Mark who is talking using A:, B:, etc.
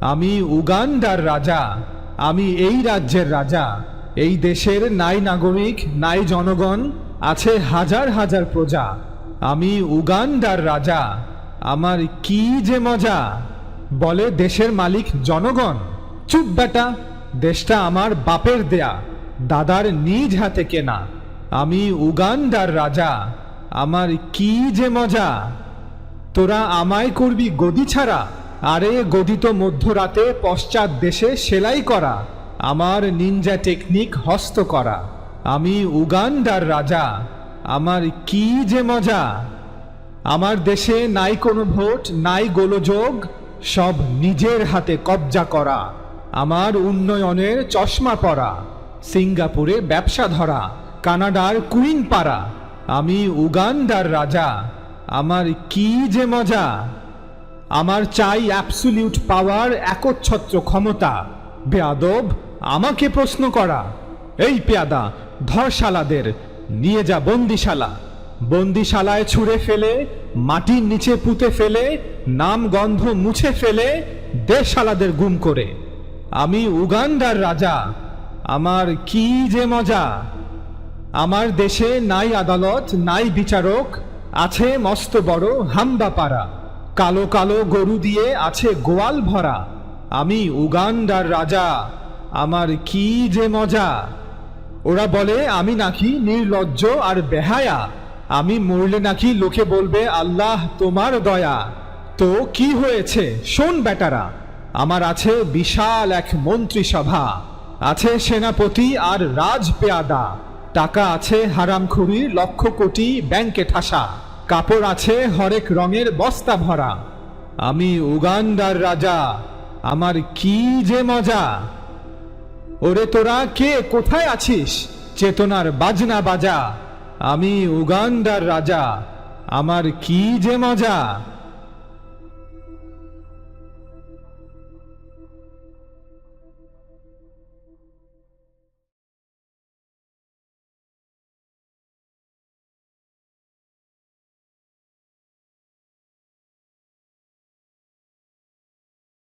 A: আমি উগান্ডার রাজা, আমি এই রাজ্যের রাজা, এই দেশের নাই নাগরিক, নাই জনগণ, আছে হাজার হাজার প্রজা। আমি উগান্ডার রাজা, আমার কি যে মজা? বলে দেশের মালিক জনগণ, চুপ বেটা, দেশটা আমার বাপের দেয়া, দাদার নিজ হাতে কেনা। আমি উগান্ডার রাজা, আমার কি যে মজা? তোরা আমায় করবি গদি ছাড়া। আরে গদি তো মধ্যরাতে পশ্চাৎ দেশে সেলাই করা। আমার নিনজা টেকনিক হস্ত করা। আমি উগান্ডার রাজা। আমার কি যে মজা। আমার দেশে নাই কোনো ভোট, নাই গোলযোগ। সব নিজের হাতে কবজা করা। আমার উন্নয়নের চশমা পরা। সিঙ্গাপুরে ব্যবসা ধরা। কানাডার কুইন পাড়া আমি উগান্ডার রাজা। আমার কি যে মজা। আমার চাই অ্যাবসুলিউট পাওয়ার একচ্ছত্র ক্ষমতা। বেয়াদব, আমাকে প্রশ্ন করা। এই পেয়াদা ধরশালাদের নিয়ে যা বন্দিশালা। বন্দিশালায় ছুঁড়ে ফেলে, মাটির নিচে পুঁতে ফেলে, নাম গন্ধ মুছে ফেলে, দেশালাদের গুম করে। আমি উগান্ডার রাজা। আমার কি যে মজা। আমার দেশে নাই আদালত, নাই বিচারক আছে মস্ত বড় হাম্বা পাড়া। কালো কালো গরু দিয়ে আছে গোয়াল ভরা। আমি উগান্ডার রাজা, আমার কি যে মজা। ওরা বলে, আমি নাকি নির্লজ্জ আর বেহায়া। আমি মরলে নাকি লোকে বলবে, আল্লাহ তোমার দয়া। তো কি হয়েছে? শোন বেটারা, আমার আছে বিশাল এক মন্ত্রিসভা। আছে সেনাপতি আর রাজ পেয়াদা। টাকা আছে হারামখুরি লক্ষ কোটি, ব্যাংকে ঠাসা। কাপড় আছে হরেক রঙের বস্তা ভরা। আমি উগান্ডার রাজা, আমার কি যে মজা। ওরে তোরা কে, কোথায় আছিস? চেতনার বাজনা বাজা। আমি উগান্ডার রাজা, আমার কি যে মজা।